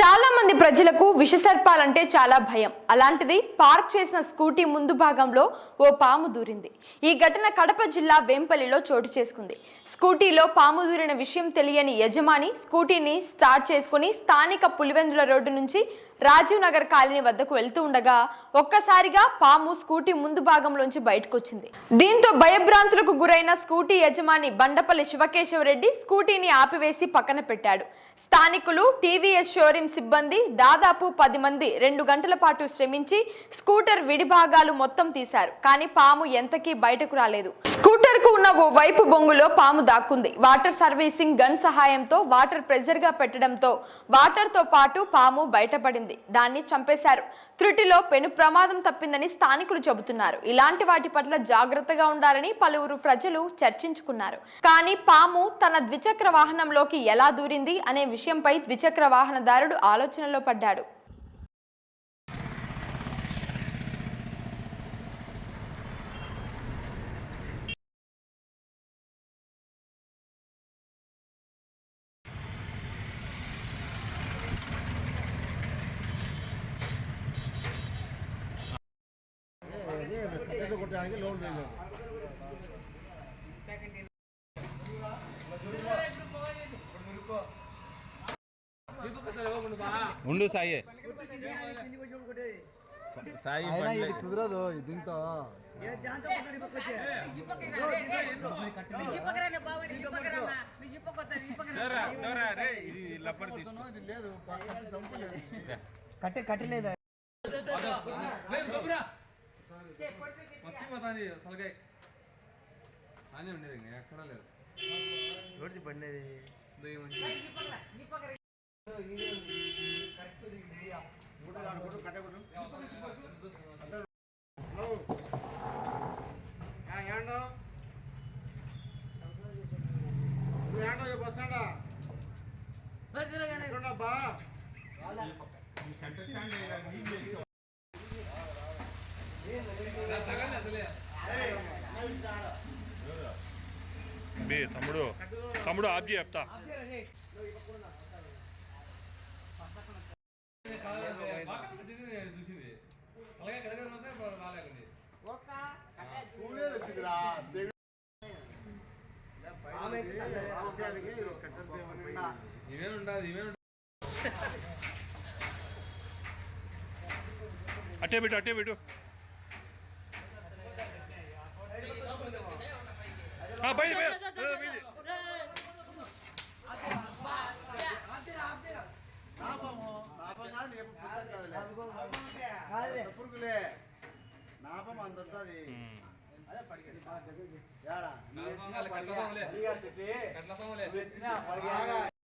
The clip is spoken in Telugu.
చాలా మంది ప్రజలకు విషసర్పాలంటే చాలా భయం. అలాంటిది పార్క్ చేసిన స్కూటీ ముందు భాగంలో ఓ పాము దూరింది. ఈ ఘటన కడప జిల్లా వేంపల్లిలో చోటు చేసుకుంది. స్కూటీలో పాము దూరిన విషయం తెలియని యజమాని స్కూటీని స్టార్ట్ చేసుకుని స్థానిక పులివెందుల రోడ్డు నుంచి రాజీవ్ నగర్ కాలనీ వద్దకు వెళ్తూ ఉండగా ఒక్కసారిగా పాము స్కూటీ ముందు భాగంలోంచి బయటకొచ్చింది. దీంతో భయభ్రాంతులకు గురైన స్కూటీ యజమాని బండపల్లి శివకేశవరెడ్డి స్కూటీని ఆపివేసి పక్కన పెట్టాడు. స్థానికులు టీవీఎస్ షోరూం సిబ్బంది దాదాపు పది మంది రెండు గంటల పాటు శ్రమించి స్కూటర్ విడి భాగాలు మొత్తం తీశారు. కానీ పాము ఎంతకీ బయటకు రాలేదు. స్కూటర్కు ఉన్న ఓ వైపు బొంగులో పాము దాక్కుంది. వాటర్ సర్వీసింగ్ గన్ సహాయంతో వాటర్ ప్రెజర్గా పెట్టడంతో వాటర్తో పాటు పాము బయటపడింది. దాన్ని చంపేశారు. త్రుటిలో పెను ప్రమాదం తప్పిందని స్థానికులు చెబుతున్నారు. ఇలాంటి వాటి పట్ల జాగ్రత్తగా ఉండాలని పలువురు ప్రజలు చర్చించుకున్నారు. కానీ పాము తన ద్విచక్ర వాహనంలోకి ఎలా దూరింది అనే విషయంపై ద్విచక్ర వాహనదారుడు ఆలోచనలో పడ్డాడు. కొట్టడానికి లోన్ లేదు ఉండు సాయి సాయి అయినా బండ్లే. ఇది కుదరదు దీంతో దూరా, దూరా, రే, ఇది లబ్బర్ తీసుకో ఇది లేదు పక్కన జంపు లేదు కట్టె కట్టలేదు మర్చిపోతాను తలకాయ. అని ఉండేది ఇంకా ఎక్కడా లేదు. ఎవరిది పండేది? దయ్యం అంటే. బా బి తమ్ముడు. తమ్ముడు ఆబ్జీ చెప్తా. ఇవేం ఉండదు ఇవేం అట్టే పెట్టు అట్టే పెట్టు. ఆ, బయట బయట ఏ, బయట. పురుగులే నాపం అంత ఉంటుంది ఉమ్. ఏడా? కట్ల పాములే, కట్ల పాములే. అదిగా చెట్టి. కట్ల పాములే. నువ్వు ఎత్తినా పడిగా.